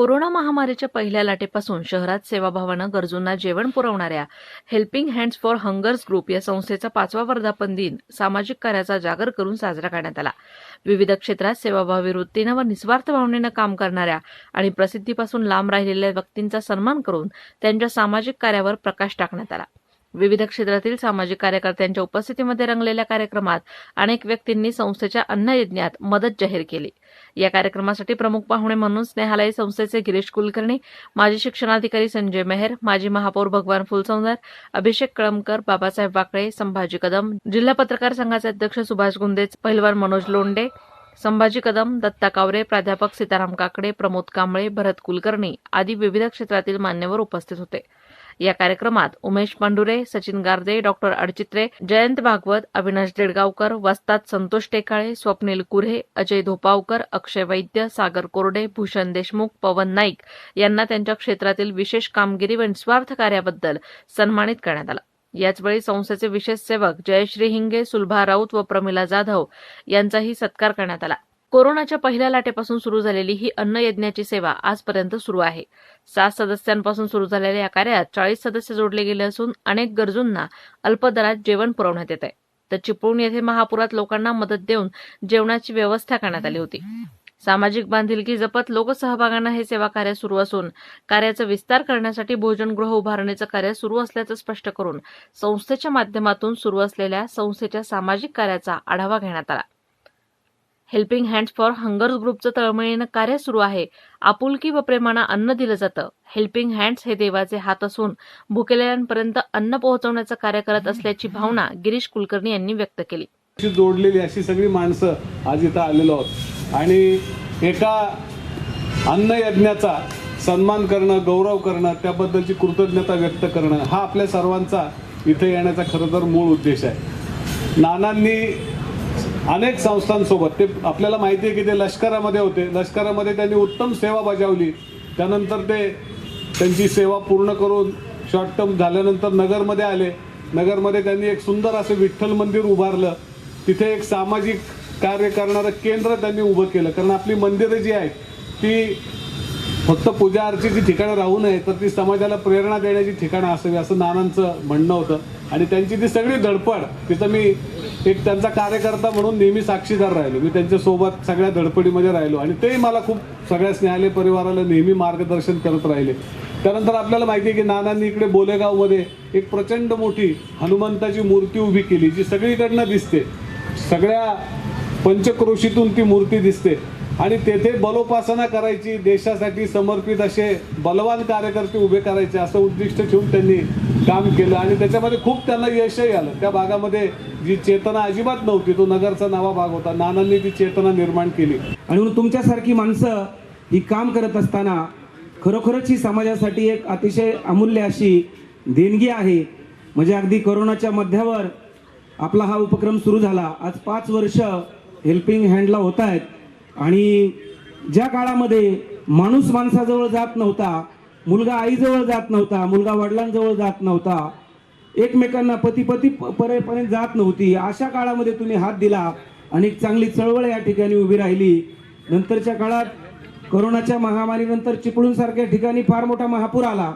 Corona महामारीच्या पहिल्या लाटेपासून शहरात सेवाभावानं गरजूंना जेवण पुरवणाऱ्या helping hands for hungers group या संस्थेचा पाचवा वर्धापन दिन सामाजिक कार्याचा जागर करून साजरा करण्यात आला. विविध क्षेत्रात सेवाभावी वृत्तीनं व निस्वार्थ भावनेनं काम करणाऱ्या आणि प्रसिद्धीपासून लांब राहिलेल्या व्यक्तींचा सन्मान करून त्यांच्या सामाजिक कार्यावर प्रकाश टाकण्यात आला. विविध क्षेत्रातील सामाजिक कार्यकर्त्यांच्या उपस्थितीमध्ये रंगलेल्या कार्यक्रमात अनेक व्यक्तींनी संस्थेच्या अन्न यज्ञात मदत जाहीर केली. या कार्यक्रमासाठी प्रमुख पाहुणे म्हणून स्नेहालय संस्थेचे गिरीश कुलकर्णी माजी शिक्षणाधिकारी संजय मेहर माजी महापौर भगवान फुलसौंदर अभिषेक कळमकर बाबासाहेब वाकळे संभाजी कदम जिल्हा पत्रकार संघाचे अध्यक्ष सुभाष गुंदे पहिलवान मनोज लोंडे संभाजी कदम दत्ता कावरे प्राध्यापक सीताराम काकडे प्रमोद कांबळे भरत कुलकर्णी आदी विविध क्षेत्रातील मान्यवर उपस्थित होते. या कार्यक्रमात उमेश पांडुरे सचिन गारदे डॉक्टर अडचित्रे जयंत भागवत अविनाश देडगावकर वस्ताद संतोष टेकाळे स्वप्नील कुऱ्हे अजय धोपावकर अक्षय वैद्य सागर कोरडे भूषण देशमुख पवन नाईक यांना त्यांच्या क्षेत्रातील विशेष कामगिरी व निस्वार्थ कार्याबद्दल सन्मानित करण्यात आलं. याचवेळी संस्थेचे विशेष सेवक जयश्री हिंगे सुलभा राऊत व प्रमिला जाधव यांचाही सत्कार करण्यात आला. कोरोनाच्या पहिल्या लाटेपासून सुरू झालेली ही अन्न यज्ञाची सेवा आजपर्यंत सुरू आहे. सात सदस्यांपासून सुरू झालेल्या या कार्यात चाळीस सदस्य जोडले गेले असून अनेक गरजूंना अल्प दरात जेवण पुरवण्यात येत आहे. तर चिपळूण येथे महापुरात लोकांना मदत देऊन जेवणाची व्यवस्था करण्यात आली होती. सामाजिक बांधिलकी जपत लोकसहभागानं हे सेवा कार्य सुरू असून कार्याचा विस्तार करण्यासाठी भोजनगृह उभारणीचं कार्य सुरू असल्याचं स्पष्ट करून संस्थेच्या माध्यमातून सुरू असलेल्या संस्थेच्या सामाजिक कार्याचा आढावा घेण्यात आला. हेल्पिंग हँड्स फॉर हंगर्स ग्रुपचं तळमळीनं कार्य सुरू आहे. आपुलकी व प्रेमानं अन्न दिलं जातं. हेल्पिंग हँड्स हे देवाचे हात असून भुकेलेल्यांपर्यंत अन्न पोहोचवण्याचं कार्य करत असल्याची भावना गिरीश कुलकर्णी यांनी व्यक्त केली. जोडलेली अशी सगळी माणसं आज इथं आलेलो आहोत. आणि एका अन्न यज्ञाचा सन्मान करणं गौरव करणं त्याबद्दलची कृतज्ञता व्यक्त करणं हा आपल्या सर्वांचा इथे येण्याचा खरं तर मूळ उद्देश आहे. नानांनी अनेक संस्थांसोबत ते आपल्याला माहिती आहे की ते लष्करामध्ये होते. लष्करामध्ये त्यांनी उत्तम सेवा बजावली. त्यानंतर ते त्यांची सेवा पूर्ण करून शॉर्ट टर्म झाल्यानंतर नगरमध्ये आले. नगरमध्ये त्यांनी एक सुंदर असं विठ्ठल मंदिर उभारलं. तिथे एक सामाजिक कार्य करणारं केंद्र त्यांनी उभं केलं. कारण आपली मंदिरं जी आहेत ती फक्त पूजा अर्चेची ठिकाणं राहू नये तर ती समाजाला प्रेरणा देण्याची ठिकाणं असावी असं नानांचं म्हणणं होतं. आणि त्यांची ती सगळी धडपड तिथं मी एक त्यांचा कार्यकर्ता म्हणून नेहमी साक्षीदार राहिलो. मी त्यांच्यासोबत सगळ्या धडपडीमध्ये राहिलो आणि तेही मला खूप सगळ्या स्नेहालय परिवाराला नेहमी मार्गदर्शन करत राहिले. त्यानंतर आपल्याला माहिती आहे की नानांनी इकडे बोलेगावमध्ये एक प्रचंड मोठी हनुमंताची मूर्ती उभी केली जी सगळीकडनं दिसते. सगळ्या पंचक्रोशीतून ती मूर्ती दिसते. आणि तेथे बलोपासना करायची देशासाठी समर्पित असे बलवान कार्यकर्ते उभे करायचे असं उद्दिष्ट ठेवून त्यांनी काम केलं. आणि त्याच्यामध्ये खूप त्यांना यशही आलं. त्या भागामध्ये जी चेतना अजिबात नव्हती तो नगरचा नवा भाग होता. नानांनी ती चेतना निर्माण केली. आणि म्हणून तुमच्यासारखी माणसं ही काम करत असताना खरोखरच ही समाजासाठी एक अतिशय अमूल्य अशी देणगी आहे. म्हणजे अगदी करोनाच्या मध्यावर आपला हा उपक्रम सुरू झाला. आज पाच वर्ष हेल्पिंग हँडला होत आहेत. आणि ज्या काळामध्ये माणूस माणसाजवळ जात नव्हता मुलगा आईजवळ जात नव्हता मुलगा वडिलांजवळ जात नव्हता एकमेकांना पती पती परेपर्यंत जात नव्हती अशा काळामध्ये तुम्ही हात दिला आणि एक चांगली चळवळ या ठिकाणी उभी राहिली. नंतरच्या काळात कोरोनाच्या महामारीनंतर चिपळूणसारख्या ठिकाणी फार मोठा महापूर आला.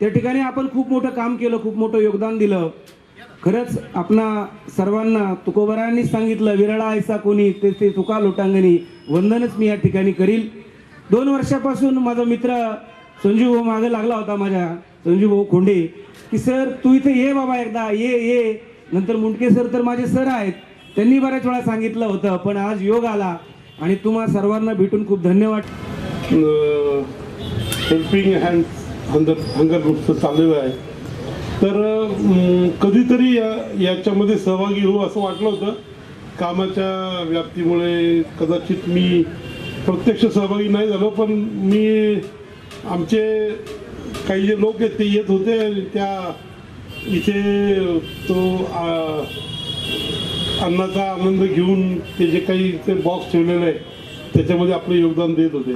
त्या ठिकाणी आपण खूप मोठं काम केलं खूप मोठं योगदान दिलं. खरंच आपणा सर्वांना तुकोबरांनीच सांगितलं विरळा ऐसा कोणी ते ते तुका लोटांगणी. वंदनच मी या ठिकाणी करील. दोन वर्षापासून माझा मित्र संजीव भाऊ मागे लागला होता माझ्या संजीव भाऊ खोंडे की सर तू इथे ये बाबा एकदा ये ये. नंतर मुंडके सर तर माझे सर आहेत. त्यांनी बऱ्याच वेळा सांगितलं होतं पण आज योग आला आणि तुम्हा सर्वांना भेटून खूप धन्यवाद. हेल्पिंग हँड हंगर हंगर ग्रुपचं चालू आहे. तर कधीतरी या याच्यामध्ये सहभागी होऊ असं वाटलं होतं. कामाच्या व्याप्तीमुळे कदाचित मी प्रत्यक्ष सहभागी नाही झालो पण मी आमचे काही जे लोक आहेत ते येत होते आणि त्या इथे तो अन्नाचा आनंद घेऊन ते जे काही ते बॉक्स ठेवलेलं आहे त्याच्यामध्ये आपलं योगदान देत होते.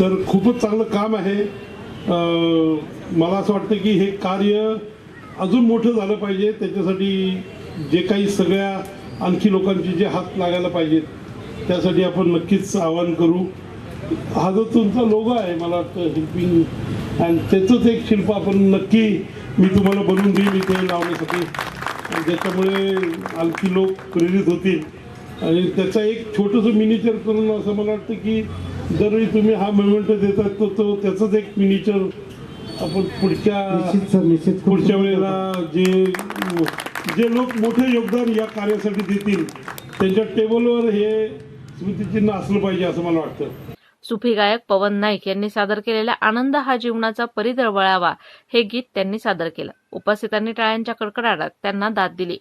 तर खूपच चांगलं काम आहे. मला असं वाटतं की हे कार्य अजून मोठं झालं पाहिजे. त्याच्यासाठी जे काही सगळ्या आणखी लोकांचे जे हात लागायला पाहिजेत त्यासाठी आपण नक्कीच आवाहन करू. हा जो तुमचा लोगो आहे मला वाटतं हेल्पिंग आणि त्याचंच एक शिल्प आपण नक्की मी तुम्हाला बनवून देईन इथे लावण्यासाठी. आणि ज्याच्यामुळे आणखी लोक प्रेरित होतील. आणि त्याचा एक छोटंसं मिनिचर करून असं मला वाटतं की दरवेळी तुम्ही हा मोमेंट देतात तर तो त्याचंच एक मिनिचर आपण पुढच्या निश्चित सर निश्चित. खूप पुढच्या वेळेला जे जे लोक मोठे योगदान या कार्यासाठी देतील त्यांच्या टेबलवर हे स्मृतिचिन्ह असलं पाहिजे असं मला वाटतं. सुफी गायक पवन नाईक यांनी सादर केलेल्या आनंद हा जीवनाचा परिदळवळावा हे गीत त्यांनी सादर केलं. उपस्थितांनी टाळ्यांच्या कडकडाटात त्यांना दाद दिली.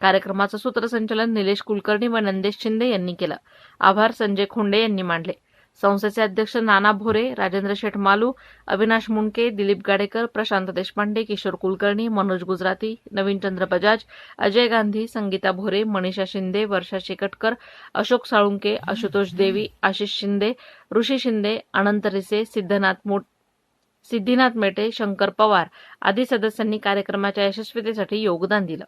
कार्यक्रमाचं सूत्रसंचालन निलेश कुलकर्णी व नंदेश शिंदे यांनी केलं. आभार संजय खोंडे यांनी मांडले. संस्थेचे अध्यक्ष नाना भोरे राजेंद्र शेठ मालू अविनाश मुंडके दिलीप गाडेकर प्रशांत देशपांडे किशोर कुलकर्णी मनोज गुजराती नवीनचंद्र बजाज अजय गांधी संगीता भोरे मनीषा शिंदे वर्षा शेकटकर अशोक साळुंके आशुतोष देवी आशिष शिंदे ऋषी शिंदे अनंत रिसे सिद्धनाथ मोट सिद्धीनाथ मेटे शंकर पवार आदी सदस्यांनी कार्यक्रमाच्या यशस्वीतेसाठी योगदान दिलं.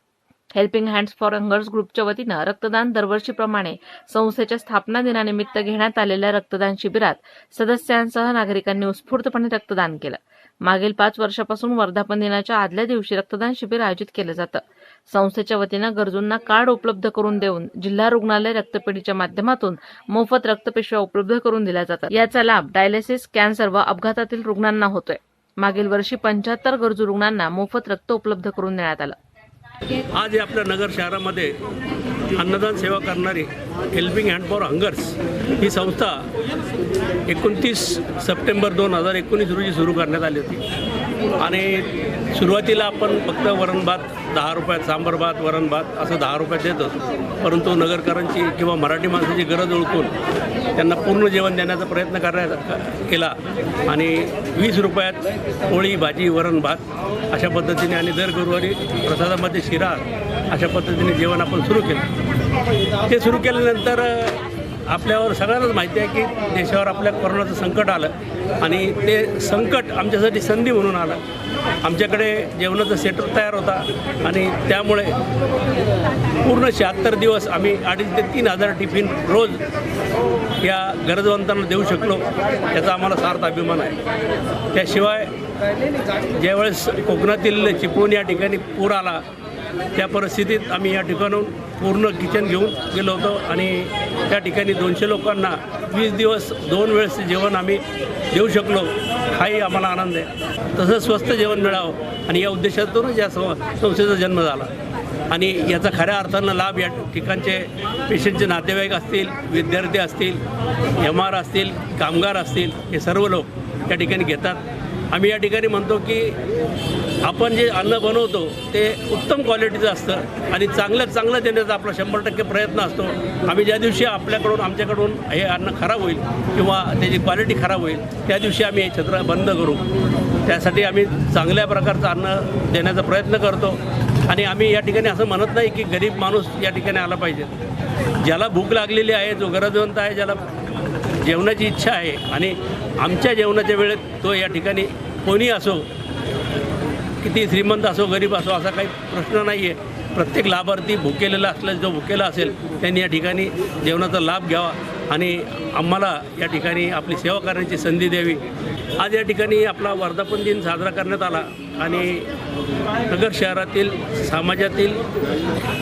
हेल्पिंग हँड्स फॉर हंगर्स ग्रुपच्या वतीनं रक्तदान दरवर्षीप्रमाणे संस्थेच्या स्थापना दिनानिमित्त घेण्यात आलेल्या रक्तदान शिबिरात सदस्यांसह नागरिकांनी उत्स्फूर्तपणे रक्तदान केलं. मागील पाच वर्षापासून वर्धापन दिनाच्या आदल्या दिवशी रक्तदान शिबिर आयोजित केलं जातं. संस्थेच्या वतीनं गरजूंना कार्ड उपलब्ध करून देऊन जिल्हा रुग्णालय रक्तपेढीच्या माध्यमातून मोफत रक्तपेशव्या उपलब्ध करून दिल्या जातात. याचा लाभ डायलिसिस कॅन्सर व अपघातातील रुग्णांना होतोय. मागील वर्षी पंच्याहत्तर गरजू रुग्णांना मोफत रक्त उपलब्ध करून देण्यात आलं. आज या आपल्या नगर शहरामध्ये अन्नदान सेवा करणारी हेल्पिंग हँड फॉर हंगर्स ही संस्था एकोणतीस सप्टेंबर दोन हजार एकोणीस रोजी सुरू करण्यात आली होती. आणि सुरुवातीला आपण फक्त वरण भात दहा रुपयात सांबर भात वरण भात असं दहा रुपयात देतो परंतु नगरकरांची किंवा मराठी माणसाची गरज ओळखून त्यांना पूर्ण जेवण देण्याचा प्रयत्न करायचा केला. आणि वीस रुपयात पोळी भाजी वरण भात अशा पद्धतीने आणि दर गुरुवारी प्रसादामध्ये शिरा अशा पद्धतीने जेवण आपण सुरू केलं. ते सुरू केल्यानंतर आपल्यावर सगळ्यांनाच माहिती आहे की देशावर आपल्या कोरोनाचं संकट आलं. आणि ते संकट आमच्यासाठी संधी म्हणून आलं. आमच्याकडे जेवणाचा सेटअप तयार होता आणि त्यामुळे पूर्ण शहात्तर दिवस आम्ही अडीच ते तीन हजार टिफिन रोज या गरजवंतांना देऊ शकलो याचा आम्हाला सार्थ अभिमान आहे. त्याशिवाय ज्यावेळेस कोकणातील चिपळूण या ठिकाणी पूर आला त्या परिस्थितीत आम्ही या ठिकाणून पूर्ण किचन घेऊन गेलो होतो आणि त्या ठिकाणी दोनशे लोकांना वीस दिवस दोन वेळेस जेवण आम्ही देऊ शकलो. हाही आम्हाला आनंद आहे. तसंच स्वस्त जेवण मिळावं आणि या उद्देशातूनच या संस्थेचा जन्म झाला. आणि याचा खऱ्या अर्थानं लाभ या ठिकाणचे पेशंटचे नातेवाईक असतील विद्यार्थी असतील एम आर असतील कामगार असतील हे सर्व लोक या ठिकाणी घेतात. आम्ही या ठिकाणी म्हणतो की आपण जे अन्न बनवतो ते उत्तम क्वालिटीचं असतं आणि चांगल्यात चांगलं देण्याचा आपला शंभर टक्के प्रयत्न असतो. आम्ही ज्या दिवशी आपल्याकडून आमच्याकडून हे अन्न खराब होईल किंवा त्याची क्वालिटी खराब होईल त्या दिवशी आम्ही हे छत्र बंद करू. त्यासाठी आम्ही चांगल्या प्रकारचं अन्न देण्याचा प्रयत्न करतो. आणि आम्ही या ठिकाणी असं म्हणत नाही की गरीब माणूस या ठिकाणी आला पाहिजे. ज्याला भूक लागलेली आहे जो गरजवंत आहे ज्याला जेवणाची इच्छा आहे आणि आमच्या जेवणाच्या वेळेत तो या ठिकाणी कोणी असो किती श्रीमंत असो गरीब असो असा काही प्रश्न नाही आहे प्रत्येक लाभार्थी भुकेलेला असला जो भुकेला असेल त्यांनी या ठिकाणी जेवणाचा लाभ घ्यावा आणि आम्हाला या ठिकाणी आपली सेवा करण्याची संधी द्यावी. आज या ठिकाणी आपला वर्धापन दिन साजरा करण्यात आला आणि नगर शहरातील समाजातील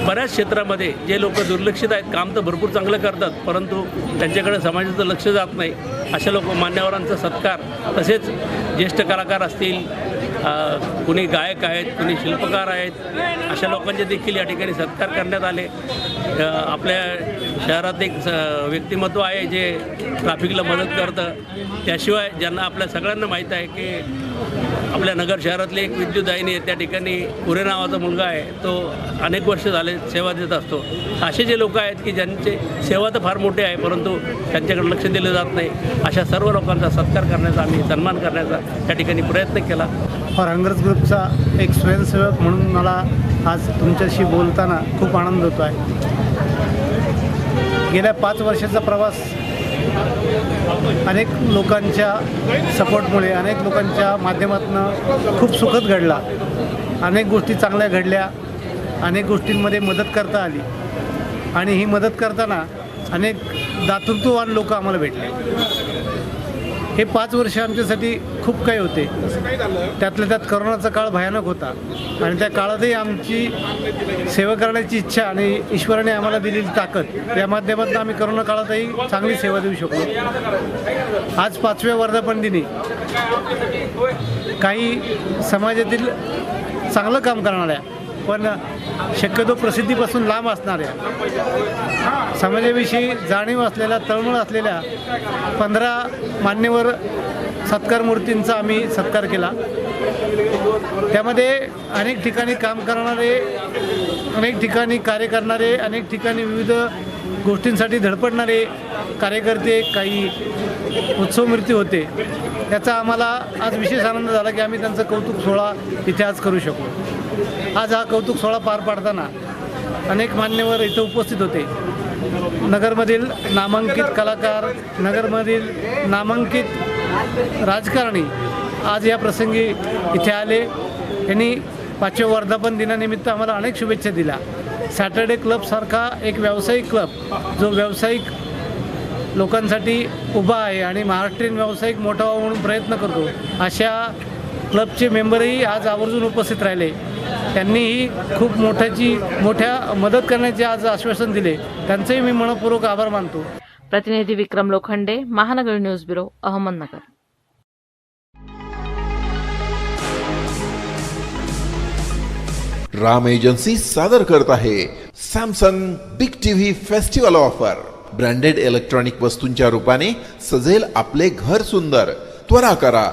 बऱ्याच क्षेत्रामध्ये जे लोक दुर्लक्षित आहेत काम तर भरपूर चांगलं करतात परंतु त्यांच्याकडे समाजाचं लक्ष जात नाही अशा लोक मान्यवरांचा सत्कार. तसेच ज्येष्ठ कलाकार असतील कुणी गायक आहेत कुणी शिल्पकार आहेत अशा लोकांचे देखील या ठिकाणी सत्कार करण्यात आले. आपल्या शहरात एक स- व्यक्तिमत्व आहे जे ट्रॅफिकला मदत करतं. त्याशिवाय ज्यांना आपल्या सगळ्यांना माहीत आहे की आपल्या नगर शहरातले एक विद्युतदायिनी आहे त्या ठिकाणी पुरे नावाचा मुलगा आहे तो अनेक वर्ष झाले सेवा देत असतो. असे जे लोक आहेत की ज्यांचे सेवा तर फार मोठे आहे परंतु त्यांच्याकडे लक्ष दिलं जात नाही. अशा सर्व लोकांचा सत्कार करण्याचा आम्ही सन्मान करण्याचा त्या ठिकाणी प्रयत्न केला. फॉर हंगर्स ग्रुपचा एक स्वयंसेवक म्हणून मला आज तुमच्याशी बोलताना खूप आनंद होतो आहे गेल्या पाच वर्षाचा प्रवास अनेक लोकांच्या सपोर्टमुळे अनेक लोकांच्या माध्यमातून खूप सुखद घडला. अनेक गोष्टी चांगल्या घडल्या. अनेक गोष्टींमध्ये मदत करता आली. आणि ही मदत करताना अनेक दातृत्ववान लोक आम्हाला भेटले. हे पाच वर्ष आमच्यासाठी खूप काही होते. त्यातल्या त्यात करोनाचा काळ भयानक होता. आणि त्या काळातही आमची सेवा करण्याची इच्छा आणि ईश्वराने आम्हाला दिलेली ताकद या माध्यमातून आम्ही करोना काळातही चांगली सेवा देऊ शकलो. आज पाचव्या वर्धापन दिनी काही समाजातील चांगलं काम करणाऱ्या पण शक्यतो प्रसिद्धीपासून लांब असणाऱ्या समाजाविषयी जाणीव असलेल्या तळमळ असलेल्या पंधरा मान्यवर सत्कार मूर्तींचा आम्ही सत्कार केला. त्यामध्ये अनेक ठिकाणी काम करणारे अनेक ठिकाणी कार्य करणारे अनेक ठिकाणी विविध गोष्टींसाठी धडपडणारे कार्यकर्ते काही उत्सव मृत्यू होते. याचा आम्हाला आज विशेष आनंद झाला की आम्ही त्यांचं कौतुक सोहळा इथे आज करू शकू आज हा कौतुक सोहळा पार पाडताना अनेक मान्यवर इथं उपस्थित होते. नगरमधील नामांकित कलाकार नगरमधील नामांकित राजकारणी आज या प्रसंगी इथे आले. यांनी पाचव्या वर्धापन दिनानिमित्त आम्हाला अनेक शुभेच्छा दिल्या. सॅटर्डे क्लबसारखा एक व्यावसायिक क्लब जो व्यावसायिक लोकांसाठी उभा आहे आणि महाराष्ट्रीयन व्यावसायिक मोठा म्हणून प्रयत्न करतो. अशा क्लबचे मेंबरही आज आवर्जून उपस्थित राहिले. त्यांनीही खूप मोठ्याची मोठ्या मदत करण्याचे आज आश्वासन दिले. त्यांचंही मी मनपूर्वक आभार मानतो. प्रतिनिधी Vikram Lokhande Mahanagar news bureau Ahmednagar. Ram agency सादर करत आहे Samsung big TV festival offer. Branded electronic वस्तूंच्या रूपाने सजेल आपले घर सुंदर. त्वरा करा.